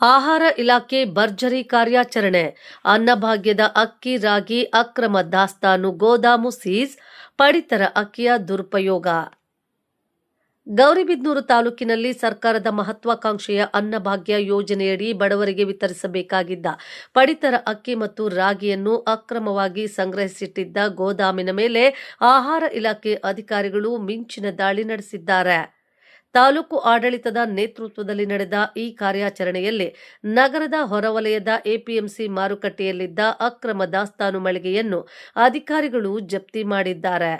ಆಹಾರ ಇಲಾಖೆ ಭರ್ಜರಿ ಕಾರ್ಯಾಚರಣೆ. ಅನ್ನಭಾಗ್ಯದ ಅಕ್ಕಿ, ರಾಗಿ, ಅಕ್ರಮ ದಾಸ್ತಾನು, ಗೋದಾಮು ಸೀಸ್ ಪಡಿತರ ಅಕ್ಕಿಯ ದುರುಪಯೋಗ. ಗೌರಿಬಿದನೂರು ತಾಲೂಕಿನಲ್ಲಿ ಸರ್ಕಾರದ ಮಹತ್ವಾಕಾಂಕ್ಷೆಯ ಅನ್ನಭಾಗ್ಯ ಯೋಜನೆಯಡಿ ಬಡವರಿಗೆ ವಿತರಿಸಬೇಕಾಗಿದ್ದ ಪಡಿತರ ಅಕ್ಕಿ ಮತ್ತು ರಾಗಿಯನ್ನು ಅಕ್ರಮವಾಗಿ ಸಂಗ್ರಹಿಸಿಟ್ಟಿದ್ದ ಗೋದಾಮಿನ ಮೇಲೆ ಆಹಾರ ಇಲಾಖೆ ಅಧಿಕಾರಿಗಳು ಮಿಂಚಿನ ದಾಳಿ ನಡೆಸಿದ್ದಾರೆ. ತಾಲೂಕು ಆಡಳಿತದ ನೇತೃತ್ವದಲ್ಲಿ ನಡೆದ ಈ ಕಾರ್ಯಾಚರಣೆಯಲ್ಲಿ ನಗರದ ಹೊರವಲಯದ ಎಪಿಎಂಸಿ ಮಾರುಕಟ್ಟೆಯಲ್ಲಿದ್ದ ಅಕ್ರಮ ದಾಸ್ತಾನು ಮಳಿಗೆಯನ್ನು ಅಧಿಕಾರಿಗಳು ಜಪ್ತಿ ಮಾಡಿದ್ದಾರೆ.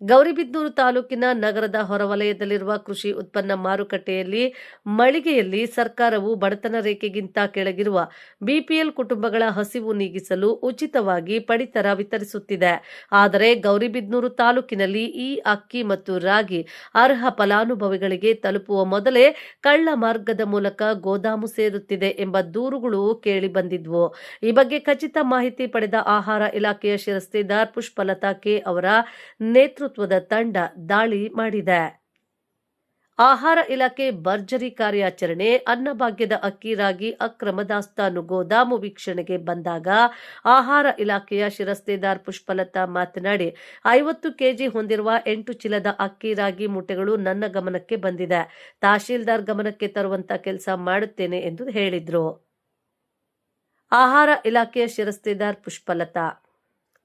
ಗೌರಿಬಿದನೂರು ತಾಲೂಕಿನ ನಗರದ ಹೊರವಲಯದಲ್ಲಿರುವ ಕೃಷಿ ಉತ್ಪನ್ನ ಮಾರುಕಟ್ಟೆಯಲ್ಲಿ ಮಳಿಗೆಯಲ್ಲಿ ಸರ್ಕಾರವು ಬಡತನ ರೇಖೆಗಿಂತ ಕೆಳಗಿರುವ ಬಿಪಿಎಲ್ ಕುಟುಂಬಗಳ ಹಸಿವು ನೀಗಿಸಲು ಉಚಿತವಾಗಿ ಪಡಿತರ ವಿತರಿಸುತ್ತಿದೆ. ಆದರೆ ಗೌರಿಬಿದ್ನೂರು ತಾಲೂಕಿನಲ್ಲಿ ಈ ಅಕ್ಕಿ ಮತ್ತು ರಾಗಿ ಅರ್ಹ ಫಲಾನುಭವಿಗಳಿಗೆ ತಲುಪುವ ಮೊದಲೇ ಕಳ್ಳ ಮಾರ್ಗದ ಮೂಲಕ ಗೋದಾಮು ಸೇರುತ್ತಿದೆ ಎಂಬ ದೂರುಗಳು ಕೇಳಿಬಂದಿದ್ವು ಈ ಬಗ್ಗೆ ಖಚಿತ ಮಾಹಿತಿ ಪಡೆದ ಆಹಾರ ಇಲಾಖೆಯ ಶಿರಸ್ತೇದಾರ್ ಪುಷ್ಪಲತಾ ಕೆ ಅವರ ನೇತೃತ್ವದ ತಂಡ ದಾಳಿ ಮಾಡಿದೆ. ಆಹಾರ ಇಲಾಖೆ ಭರ್ಜರಿ ಕಾರ್ಯಾಚರಣೆ, ಅನ್ನಭಾಗ್ಯದ ಅಕ್ಕಿ ರಾಗಿ ಅಕ್ರಮ ದಾಸ್ತಾನು ಗೋದಾಮು ವೀಕ್ಷಣೆಗೆ ಬಂದಾಗ ಆಹಾರ ಇಲಾಖೆಯ ಶಿರಸ್ತೆದಾರ್ ಪುಷ್ಪಲತಾ ಮಾತನಾಡಿ, ಐವತ್ತು ಕೆಜಿ ಹೊಂದಿರುವ ಎಂಟು ಚೀಲದ ಅಕ್ಕಿ ರಾಗಿ ಮೂಟೆಗಳು ನನ್ನ ಗಮನಕ್ಕೆ ಬಂದಿದೆ. ತಹಶೀಲ್ದಾರ್ ಗಮನಕ್ಕೆ ತರುವಂತ ಕೆಲಸ ಮಾಡುತ್ತೇನೆ ಎಂದು ಹೇಳಿದರು. ಆಹಾರ ಇಲಾಖೆಯ ಶಿರಸ್ತೆದಾರ್ ಪುಷ್ಪಲತಾ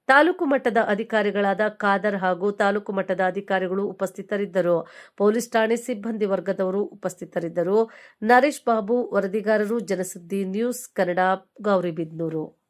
ತಾಲೂಕು ಮಟ್ಟದ ಅಧಿಕಾರಿಗಳಾದ ಖಾದರ್ ಹಾಗೂ ತಾಲೂಕು ಮಟ್ಟದ ಅಧಿಕಾರಿಗಳು ಉಪಸ್ಥಿತರಿದ್ದರು. ಪೊಲೀಸ್ ಠಾಣೆ ಸಿಬ್ಬಂದಿ ವರ್ಗದವರು ಉಪಸ್ಥಿತರಿದ್ದರು. ನರೇಶ್ ಬಾಬು, ವರದಿಗಾರರು, ಜನಸುದ್ದಿ ನ್ಯೂಸ್ ಕನ್ನಡ, ಗೌರಿಬಿದನೂರು.